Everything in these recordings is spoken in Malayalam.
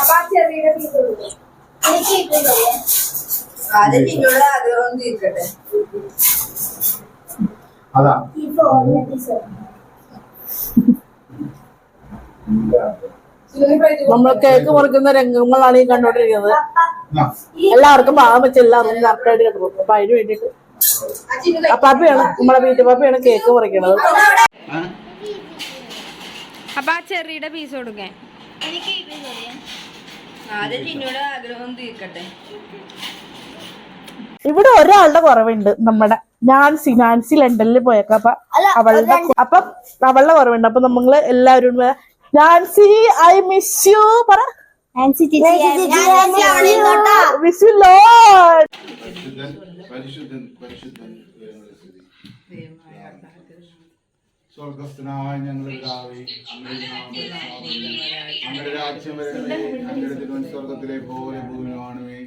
അപ്പൊ ആ ചെറിയുടെ പീസ് എനിക്ക് ആഗ്രഹം തീർക്കട്ടെ അതാ. നമ്മൾ കേക്ക് മുറിക്കുന്ന രംഗങ്ങളാണ് ഈ കണ്ടോണ്ടിരിക്കുന്നത്. എല്ലാവർക്കും ഭാഗം വെച്ച് എല്ലാവർക്കും കറക്റ്റായിട്ട് കിട്ടും. അപ്പൊ അതിന് വേണ്ടിട്ട് അപ്പാപ്പയാണ് പാപ്പിയാണ് നമ്മളെ വീട്ടു പാപ്പയാണ് കേക്ക് മുറിക്കണത്. അപ്പൊ ആ ചെറിയുടെ പീസ് കൊടുക്കേ. എനിക്ക് ആദ്യം ചിന്നോട് ആഗ്രഹം തീർക്കട്ടെ. ഇവിടെ ഒരാളുടെ കുറവുണ്ട് നമ്മുടെ. നാൻസി നാൻസി ലണ്ടനിൽ പോയൊക്കെ. അപ്പൊ അവളുടെ അപ്പൊ അവളുടെ കുറവുണ്ട്. അപ്പൊ നമ്മൾ എല്ലാവരും നാൻസി ഐ മിസ് യു പറ. മിസ് യു ലോഡ് പരിശുദ്ധൻ പരിശുദ്ധൻ. സ്വർഗസ്ഥനായ ഞങ്ങളുടെ രാവി അങ്ങയുടെ രാജ്യം വരണമേ അങ്ങയുടെ തിരുവൻ സ്വർഗത്തിലെ പോലെ ഭൂമിയിലുമാണമേ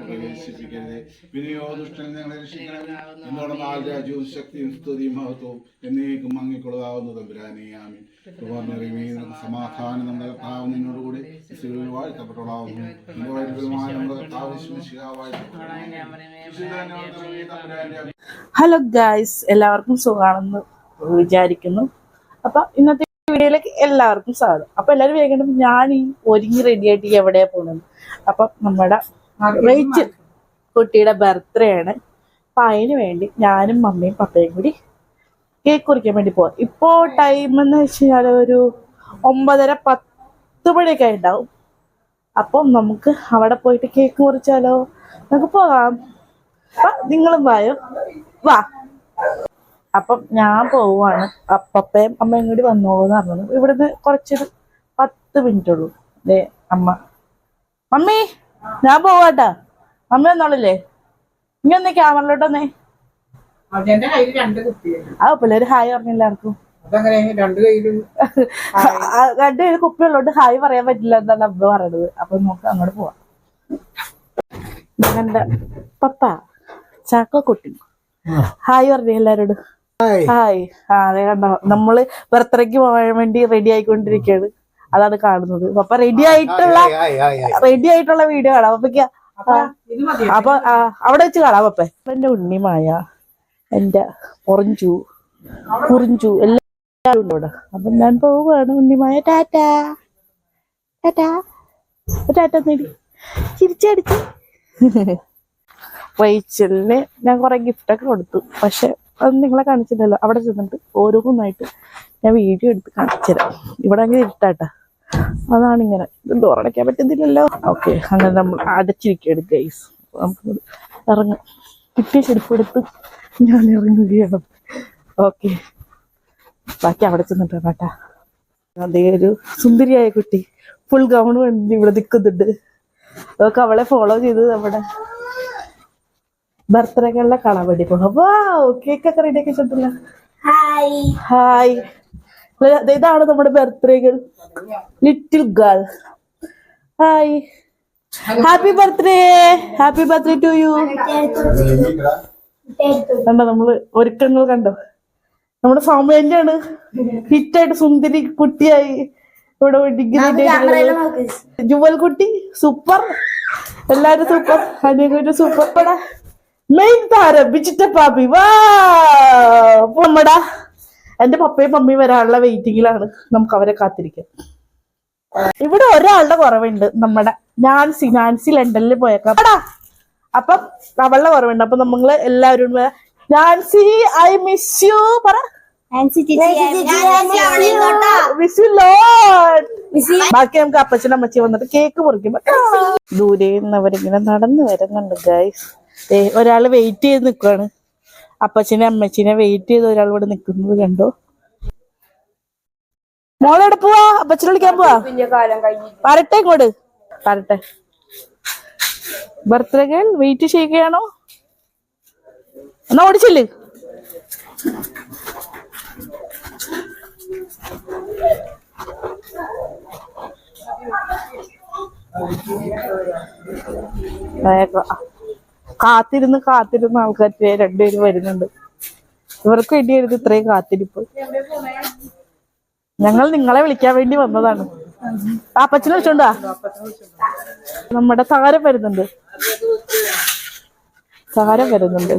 പ്രവേശിപ്പിക്കരുത്. വിനിയോ ദുഷ്ടൻ ഞങ്ങളെ രക്ഷിക്കണമേ എന്നോട് നാല് രാജ്യവും ശക്തിയും സ്തുതിയും മഹത്വവും എന്നേക്കും നിനക്ക് സമാധാനം. നമ്മുടെ കർത്താവ് നിന്നോടുകൂടി വാഴ്ത്തപ്പെട്ടോളാവുന്നു നമ്മുടെ കർത്താവ് ഹലോ ഗായ്സ് എല്ലാവർക്കും സുഖമാണെന്ന് വിചാരിക്കുന്നു. അപ്പൊ ഇന്നത്തെ വീഡിയോയിലേക്ക് എല്ലാവർക്കും സ്വാഗതം. അപ്പൊ എല്ലാവരും വേഗം ഞാൻ ഈ ഒരുങ്ങി റെഡി ആയിട്ട് ഈ എവിടെയാ പോകുന്നത് അപ്പൊ നമ്മുടെ റേച്ചൽ കുട്ടിയുടെ ബർത്ത്ഡേ ആണ്. അപ്പൊ അതിന് വേണ്ടി ഞാനും മമ്മിയും പപ്പയും കൂടി കേക്ക് കുറിക്കാൻ വേണ്ടി പോവാം. ഇപ്പോ ടൈം എന്ന് വെച്ച് കഴിഞ്ഞാൽ ഒരു ഒമ്പതര പത്ത് മണിയൊക്കെ ഉണ്ടാവും അപ്പം നമുക്ക് അവിടെ പോയിട്ട് കേക്ക് കുറിച്ചാലോ നമുക്ക് പോകാം. നിങ്ങളും വായോ? വാ. അപ്പം ഞാൻ പോവാണ് അപ്പപ്പയും അമ്മയും കൂടി വന്നോന്ന് പറഞ്ഞത്. ഇവിടുന്ന് കുറച്ചൊരു പത്ത് മിനിറ്റ് ഉള്ളൂ ദേ അമ്മ. മമ്മി ഞാൻ പോവാട്ടാ. മമ്മി വന്നോളില്ലേ? ഇനി ഒന്ന് ക്യാമറയിലോട്ടൊന്നേ കയ്യിൽ ആ പിള്ളേര് ഹായ് പറഞ്ഞു എല്ലാവർക്കും. അതങ്ങനെ രണ്ട് പേര് കുപ്പിയുള്ളോണ്ട് ഹായ് പറയാൻ പറ്റില്ല എന്നാണ് അമ്മ പറയണത്. അപ്പൊ നമുക്ക് അങ്ങോട്ട് പോവാം. പപ്പ ചാക്കോ കുട്ടി. ഹായ് പറഞ്ഞു എല്ലാരോടും. ഹായ് ആ അതെ കണ്ടോ? നമ്മൾ ബർത്ത്ഡേക്ക് പോകാൻ വേണ്ടി റെഡി ആയിക്കൊണ്ടിരിക്കുകയാണ് അതാണ് കാണുന്നത്. പപ്പ റെഡി ആയിട്ടുള്ള റെഡി ആയിട്ടുള്ള വീഡിയോ കാണാം. പപ്പയ്ക്ക് ഇത് മതി അപ്പൊ അവിടെ വെച്ച് കാണാം അപ്പൊ എന്റെ ഉണ്ണിമായ എന്റെ ഒറഞ്ചു കുറിഞ്ചു എല്ലാം ഉണ്ട് ഇവിടെ. അപ്പൊ ഞാൻ പോവുകയാണ് ഉണ്ണിമായ ടാറ്റാ. ടാറ്റാ. ടാറ്റ നേടി ചിരിച്ചടിച്ച്. റേച്ചലിന് ഞാൻ കുറെ ഗിഫ്റ്റൊക്കെ കൊടുത്തു. പക്ഷെ അത് നിങ്ങളെ കാണിച്ചില്ലല്ലോ. അവിടെ ചെന്നിട്ട് ഓരോന്നായിട്ട് ഞാൻ വീഡിയോ എടുത്ത് കാണിച്ചുതരാം. ഇവിടെ അങ്ങനെ ഇരുട്ടാട്ടാ. അതാണ് ഇങ്ങനെ ഇത് ഡോറടയ്ക്കാൻ പറ്റുന്നില്ലല്ലോ. ഓക്കെ അങ്ങനെ നമ്മൾ അടച്ചിരിക്കുകയാണ് ഗൈസ് നമുക്ക് ഇറങ്ങാം. കിട്ടിയ ചെടുപ്പെടുത്ത് ഞാൻ ഇറങ്ങുകയാണ്. ഓക്കെ ബാക്കി അവിടെ ചെന്നിട്ട് കേട്ടാ അതേ ഒരു സുന്ദരിയായ കുട്ടി. ഫുൾ ഗൗൺ വേണ്ടി ഇവിടെ നിൽക്കുന്നുണ്ട്. അതൊക്കെ അവളെ ഫോളോ ചെയ്ത് നമ്മുടെ ബർത്ത്ഡേകളിലെ കാണാൻ വേണ്ടി പോകാം വാ കേക്ക് ഒക്കെ റെഡി ആക്കി വെച്ചിട്ടില്ല ഹായ് ഹായ് ഇതാണ് നമ്മുടെ ബർത്ത്ഡേകൾ little girl hi happy birthday happy birthday to you കണ്ടോ നമ്മൾ ഒരുക്കങ്ങൾ കണ്ടോ? നമ്മുടെ സൗമ്യന്റെ ആണ് ഹിറ്റായിട്ട് സുന്ദരി കുട്ടിയായി ഇവിടെ ഡിഗ്രി ജുവൽ കുട്ടി സൂപ്പർ. എല്ലാരും സൂപ്പർ. അനിയകുട്ടി സൂപ്പർ. ഇവിടെ മെയിൻ പാപ്പി. വാ നമ്മടാ എന്റെ പപ്പയും മമ്മിയും വരാനുള്ള വെയിറ്റിംഗിലാണ് നമുക്ക് അവരെ കാത്തിരിക്കാം. ഇവിടെ ഒരാളുടെ കുറവുണ്ട് നമ്മടെ. നാൻസി നാൻസി ലണ്ടനിൽ പോയേക്കാം. അപ്പം അവളുടെ കുറവുണ്ട്. അപ്പൊ നമ്മൾ എല്ലാവരും നാൻസി ഐ മിസ് യു പറ. ബാക്കി നമുക്ക് അപ്പച്ചനും അമ്മച്ചി വന്നിട്ട് കേക്ക് മുറിക്കും. ദൂരെ നിന്ന് അവരിങ്ങനെ നടന്നു വരുന്നുണ്ട് ഗൈസ് ഒരാൾ വെയിറ്റ് ചെയ്ത് നിൽക്കുവാണ് അപ്പച്ചനെ അമ്മച്ചിനെ വെയിറ്റ് ചെയ്ത് ഒരാൾ ഇവിടെ നിൽക്കുന്നത് കണ്ടോ? മോളെവിടെ പോവാ? അപ്പച്ചനെ വിളിക്കാൻ പോവാ? വരട്ടെ ഇങ്ങോട്ട്. വരട്ടെ. ബർത്ത്ഡേ ഗേൾ വെയിറ്റ് ചെയ്യുകയാണോ? എന്നാ ഓടിച്ചില്ലേ. വേഗം. കാത്തിരുന്ന് കാത്തിരുന്ന ആൾക്കാർ രണ്ടുപേരും വരുന്നുണ്ട്. ഇവർക്ക് വേണ്ടിയായിരുന്നു ഇത്രയും കാത്തിരിപ്പ്. ഞങ്ങൾ നിങ്ങളെ വിളിക്കാൻ വേണ്ടി വന്നതാണ്. പാപ്പച്ചനെ വിളിച്ചോണ്ടാ? നമ്മുടെ താരം വരുന്നുണ്ട്. താരം വരുന്നുണ്ട്.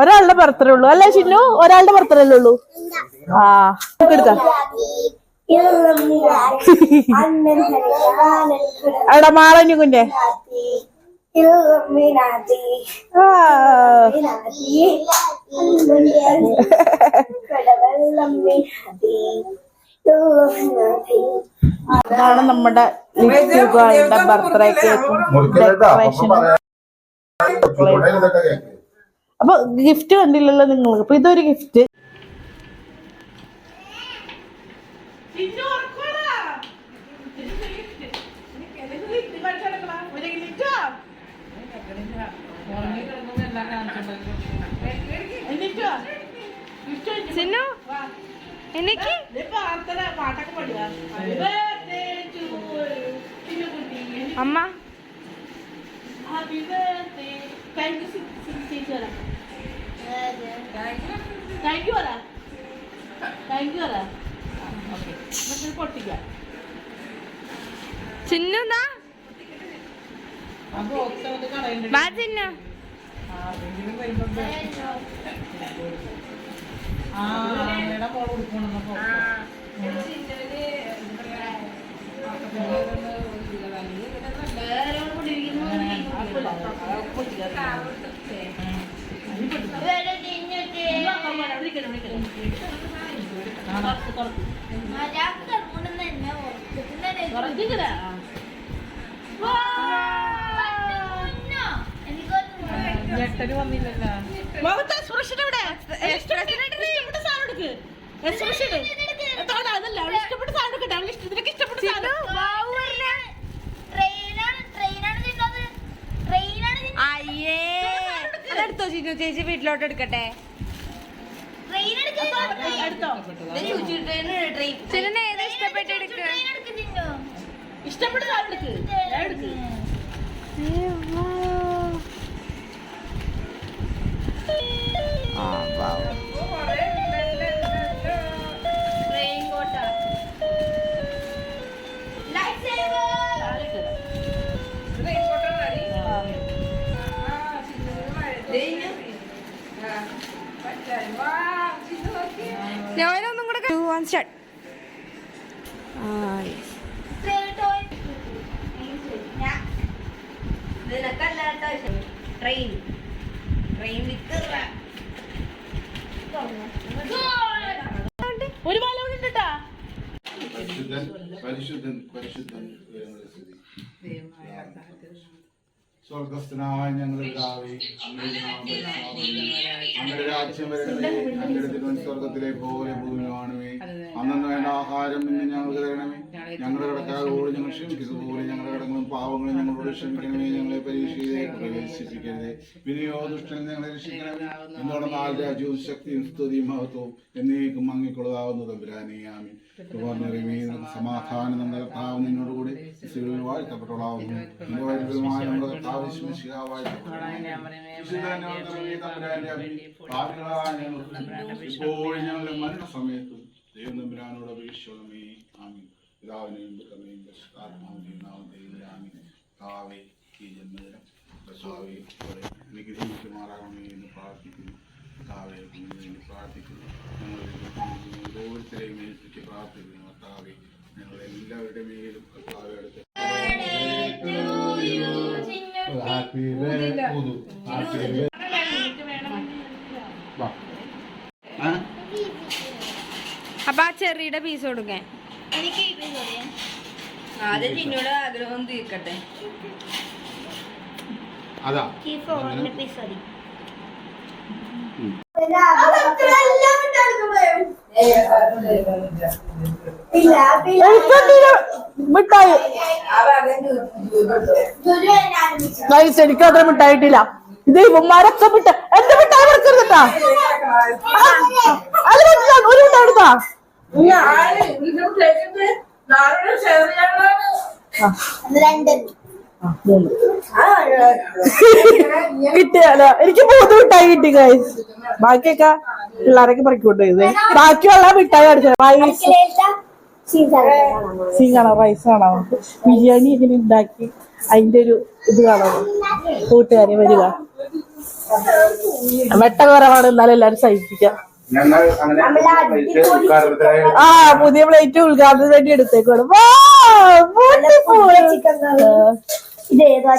ഒരാളുടെ ബർത്ത്ഡേ ഉള്ളൂ. അല്ലേ ചിന്നു? ഒരാളുടെ ബർത്ത്ഡേ ഉള്ളൂ? ആ നമുക്ക് എടാ മാളഞ്ഞു കുഞ്ഞെ. അതാണ് നമ്മുടെ ലിറ്റുകളുടെ ബർത്ത്ഡേ കേക്കും ഡെക്കറേഷൻ അപ്പൊ ഗിഫ്റ്റ് കണ്ടില്ലല്ലോ നിങ്ങൾക്ക് അപ്പൊ ഇതൊരു ഗിഫ്റ്റ് ചിന്നു എനിക്ക്? അമ്മ. താങ്ക് യു പറ താങ്ക് യു പറ പൊട്ടിക്കാം ചിന്നു എന്താ വാ ചിന്നു മുഖത്തെ expression എവിടെ? Expression ഇഷ്ടപ്പെട്ട സാധനം എടുക്ക്. അതല്ല, ഇഷ്ടപ്പെട്ട സാധനം എടുക്കട്ടെ. ഇഷ്ടപ്പെട്ട സാധനം. അയ്യേ. അതെടുത്തോ ചിന്നു. ചേച്ചി വീട്ടിലോട്ട് എടുക്കട്ടെ. എടുത്തോ. ചിന്നു ഏതാ ഇഷ്ടപ്പെട്ട് എടുക്ക ആളെടുക്ക് എടുക്ക്. ട്രെയിൻ ട്രെയിൻ വിത്ത് ഒരു ഉണ്ട് ട്ടാ. പരിശുദ്ധൻ പരിശുദ്ധൻ. സ്വർഗസ്ഥനായ ഞങ്ങളുടെ പിതാവേ, അങ്ങയുടെ നാമം പരിശുദ്ധമാകണമേ. അങ്ങയുടെ രാജ്യം വരണമേ അങ്ങയുടെ തിരുവൻ സ്വർഗത്തിലെ പോലെ അന്നു വേണ്ട ആഹാരം ഇന്ന് ഞങ്ങൾക്ക് തരണമേ ഞങ്ങളുടെ കടക്കാരോട് ഞങ്ങൾ ക്ഷമിക്കുന്നത് പോലെ ഞങ്ങളുടെ കടങ്ങളും പാവങ്ങളും ഞങ്ങളോട് ക്ഷമിക്കണമേ ഞങ്ങളെ പരീക്ഷയിലേക്ക് പ്രവേശിപ്പിക്കരുത്. വിനയോ ദുഷ്ടൻ ഞങ്ങളെ രക്ഷിക്കണമേ. എന്നോട് നാല് രാജ്യവും ശക്തിയും സ്തുതിയും മഹത്വവും എന്നേക്കും മങ്ങിക്കൊള്ളതാവുന്ന തമ്പുരാനേ. ആമീൻ. പറഞ്ഞറിയമേ സമാധാനം നമ്മുടെ കർത്താവ് നിന്നോട് കൂടി ഇസ്രായേലിൽ വാഴ്ത്തപ്പെട്ടോളാവുന്നു നിന്റെ വൈദ്യുതമായ നമ്മുടെ കർത്താവ് ശിവശിഹാവായി ഇപ്പോഴും ഞങ്ങളുടെ മരണസമയത്തും ദൈവം തമ്പുരാനോട് അപേക്ഷിച്ചോളമേ ആമീൻ. അപ്പൊ ആ ചെറിയുടെ പീസ് കൊടുക്കാൻ എനിക്ക്. ആദ്യം ചിന്നോട് ആഗ്രഹം തീർക്കട്ടെ. അതാ. മിഠായി. ഗൈസ് എനിക്ക് അത്ര മിഠായിട്ടില്ല. ഇത് ഇവന്മാരൊക്കെ മിഠ എന്റെ മിഠായി കൊടുക്കരുതാ അത് പറ്റില്ല ഒരു മിഠായി എടുത്താ കിട്ടിയാലോ എനിക്ക് മൂന്ന് മിഠായി കിട്ടി ഗൈസ് ബാക്കിയൊക്കെ പിള്ളേരൊക്കെ പറക്കൊണ്ട് പോയത് ബാക്കിയുള്ള മിഠായി അടിച്ചത് റൈസ് സീൻ കാണാം റൈസ് കാണാം നമുക്ക് ബിരിയാണി ഇങ്ങനെ ഉണ്ടാക്കി? അതിന്റെ ഒരു ഇത് കാണാം. കൂട്ടുകാരെ വരിക. വെട്ട കുറവാണ് എന്നാലും എല്ലാരും സഹിപ്പിക്കാം. ഞങ്ങൾ ആ പുതിയ പ്ലേറ്റ് ഉദ്ഘാടനത്തിന് വേണ്ടി എടുത്തേക്കാണ്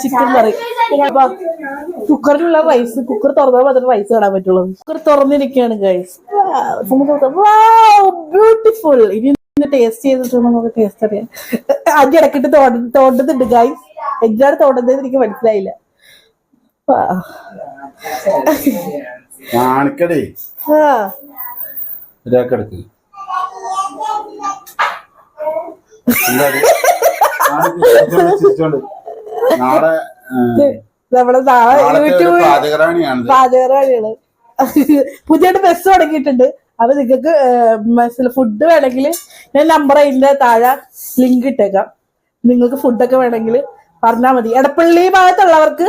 ചിക്കൻ കറി. കുക്കറിലുള്ള റൈസ് കുക്കർ തുറന്നാൽ മാത്രമേ റൈസ് കാണാൻ പറ്റുള്ളൂ. കുക്കർ തുറന്നിരിക്കുകയാണ് ഗൈസ് ബ്യൂട്ടിഫുൾ ഇനി ടേസ്റ്റ് ചെയ്തിട്ട് നമുക്ക് ടേസ്റ്റ് അറിയാം. ആദ്യം ഇടക്കിട്ട് തോണ്ട തോണ്ടുന്നുണ്ട് ഗൈസ് എന്താണ് തോണ്ടുന്നത് എനിക്ക് മനസ്സിലായില്ല. കാണിക്കടേ. നാളെ നാളെ യൂട്യൂബ് പാചകറാണിയാണിത്. പാചകരാണികൾ ബസ് തുടങ്ങിയിട്ടുണ്ട്. അപ്പൊ നിങ്ങൾക്ക് മെസ്സിൽ ഫുഡ് വേണമെങ്കിൽ ഞാൻ നമ്പർ അതിന്റെ താഴെ ലിങ്ക് ഇട്ടേക്കാം. നിങ്ങൾക്ക് ഫുഡൊക്കെ വേണമെങ്കിൽ പറഞ്ഞാൽ മതി. എടപ്പള്ളി ഭാഗത്തുള്ളവർക്ക്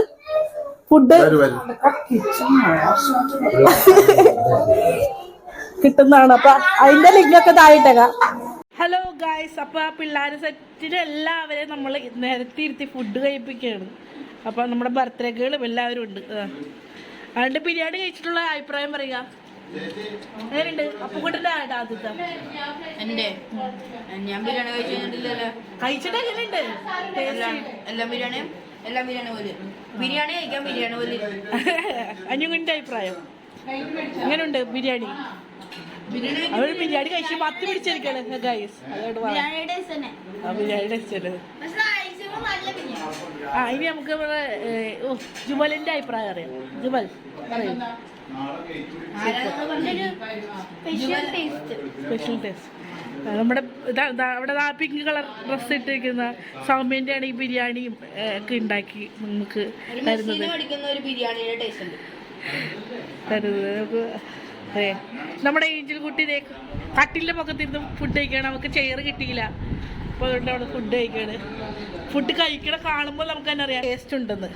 ഫുഡ് കിട്ടുന്നതാണ്. അപ്പൊ അതിന്റെ ലിങ്കൊക്കെ താഴെ ഹലോ ഗായ്സ് അപ്പൊ ആ പിള്ളേർ സെറ്റിന് എല്ലാവരെയും നമ്മൾ നിരത്തി ഇരുത്തി ഫുഡ് കഴിപ്പിക്കുകയാണ്. അപ്പൊ നമ്മുടെ ബർത്ത്ഡേകളും എല്ലാവരും ഉണ്ട്. അതുകൊണ്ട് ബിരിയാണി കഴിച്ചിട്ടുള്ള അഭിപ്രായം പറയുക എങ്ങനെയുണ്ട്? ആദ്യത്തെ? എന്റെ? ഞാൻ ബിരിയാണി കഴിച്ചിട്ടില്ലല്ലോ കഴിച്ചിട്ട് എങ്ങനെയുണ്ട്? എല്ലാം ബിരിയാണിയും? എല്ലാം ബിരിയാണി പോലെ. ബിരിയാണി കഴിക്കാൻ ബിരിയാണി പോലെ. അഞ്ഞുങ്ങിന്റെ അഭിപ്രായം. എങ്ങനെയുണ്ട് ബിരിയാണി. ബിരിയാണി അവർ ബിരിയാണി കഴിച്ച് പത്ത് പിടിച്ചിരിക്കാണ് ഗൈസ് അതുകൊണ്ട് പറയാം ബിരിയാണി ടേസ്റ്റ് തന്നെ. ആ ഇനി നമുക്ക് ഓ ജുബലിന്റെ അഭിപ്രായം അറിയാം. ജുബൽ പറയൂ. സ്പെഷ്യൽ ടേസ്റ്റ് സ്പെഷ്യൽ ടേസ്റ്റ് നമ്മുടെ അവിടെ ആ പിങ്ക് കളർ ഡ്രസ്സ് ഇട്ടിരിക്കുന്ന സൗമ്യന്റെ ആണ് ഈ ബിരിയാണിയും ഒക്കെ ഉണ്ടാക്കി നമുക്ക് തരുന്നത്. തരുന്നത്. നമുക്ക് അതെ. നമ്മുടെ ഏഞ്ചൽ കുട്ടി കട്ടിലിന്റെ പൊക്കത്തിരുന്ന് ഫുഡ് കഴിക്കുകയാണ് നമുക്ക് ചെയർ കിട്ടിയില്ല. അപ്പോൾ അതുകൊണ്ട് അവിടെ ഫുഡ് കഴിക്കുകയാണ് ഫുഡ് കഴിക്കണ കാണുമ്പോൾ നമുക്ക് തന്നെ അറിയാം. ടേസ്റ്റ് ഉണ്ടെന്ന്.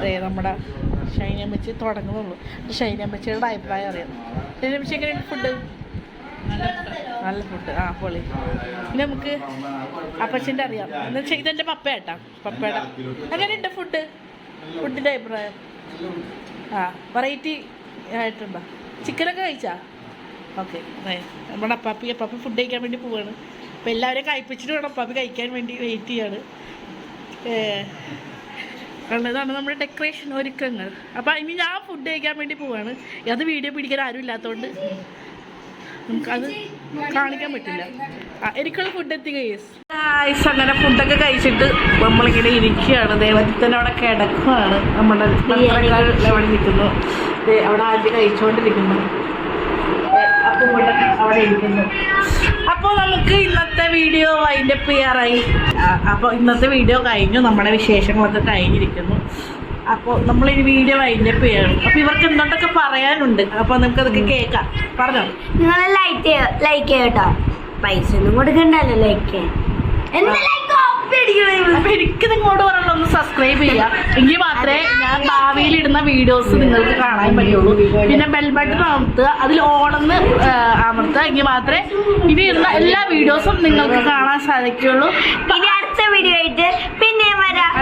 അതെ നമ്മുടെ ഷൈനമ്മച്ചി തുടങ്ങുന്നുള്ളൂ ഷൈനമ്മച്ചിയുടെ അഭിപ്രായം അറിയാം. ഷൈനമ്മച്ചി എങ്ങനെയാണ് ഫുഡ് നല്ല ഫുഡ് ആ പൊളി. ഇനി നമുക്ക് അപ്പച്ചന്റെ അറിയാം. എന്ന് വെച്ചാൽ ഇതെന്റെ പപ്പയാട്ടാ. പപ്പയുടെ എങ്ങനെയുണ്ട് ഫുഡ് ഫുഡിന്റെ അഭിപ്രായം? ആ വെറൈറ്റി ആയിട്ടുണ്ടോ? ചിക്കനൊക്കെ കഴിച്ചാ? ഓക്കെ നമ്മുടെ അപ്പാപ്പി അപ്പാപ്പി ഫുഡ് കഴിക്കാൻ വേണ്ടി പോവാണ്. അപ്പോൾ എല്ലാവരെയും കഴിപ്പിച്ചിട്ട് വേണം അപ്പാപ്പി കഴിക്കാൻ വേണ്ടി വെയിറ്റ് ചെയ്യാണ്. ഉള്ളതാണ് നമ്മുടെ ഡെക്കറേഷൻ ഒരുക്കങ്ങൾ. അപ്പോൾ ഇനി ഞാൻ ഫുഡ് കഴിക്കാൻ വേണ്ടി പോവാണ്. അത് വീഡിയോ പിടിക്കാൻ ആരും ഇല്ലാത്തതുകൊണ്ട് നമുക്കത് കാണിക്കാൻ പറ്റില്ല. എനിക്കുള്ള ഫുഡ് എത്തി കേസ് അങ്ങനെ ഫുഡൊക്കെ കഴിച്ചിട്ട് നമ്മളിങ്ങനെ ഇരിക്കുകയാണ്. ദേവത്തിന് അവിടെ കിടക്കുകയാണ് നമ്മുടെ അവിടെ നിൽക്കുന്നു. അവിടെ ആദ്യം കഴിച്ചുകൊണ്ടിരിക്കുന്നു അപ്പം അവിടെ ഇരിക്കുന്നു. അപ്പോൾ നമുക്ക് ഇന്നത്തെ വീഡിയോ വൈൻഡപ്പ് ചെയ്യാറായി. അപ്പോൾ ഇന്നത്തെ വീഡിയോ കഴിഞ്ഞു. നമ്മുടെ വിശേഷങ്ങളൊക്കെ കഴിഞ്ഞിരിക്കുന്നു. അപ്പോൾ നമ്മൾ ഈ വീഡിയോ വൈൻഡപ്പ് ചെയ്യണം അപ്പോൾ ഇവർക്ക് എന്തൊക്കെ പറയാനുണ്ട്? അപ്പോൾ നമുക്കതൊക്കെ കേൾക്കാം. പറഞ്ഞോ. നിങ്ങൾ ലൈക്ക് ലൈക്ക് ചെയ്യട്ടോ പൈസ ഒന്നും കൊടുക്കണ്ടല്ലോ ലൈക്ക് എന്താ ലൈക്ക് അപ്പൊ എനിക്ക് നിങ്ങളോട് പറയാനുള്ള ഒന്ന് സബ്സ്ക്രൈബ് ചെയ്യുക എങ്കിൽ മാത്രമേ ഞാൻ ഭാവിയിൽ ഇടുന്ന വീഡിയോസ് നിങ്ങൾക്ക് കാണാൻ പറ്റുള്ളൂ. പിന്നെ ബെൽ ബട്ടൺ അമർത്തുക. അതിൽ ഓണെന്ന് അമർത്തുക. എങ്കിൽ മാത്രമേ ഇനി ഇടുന്ന എല്ലാ വീഡിയോസും നിങ്ങൾക്ക് കാണാൻ സാധിക്കുള്ളൂ അടുത്ത വീഡിയോ ആയിട്ട് പിന്നെ വരാം.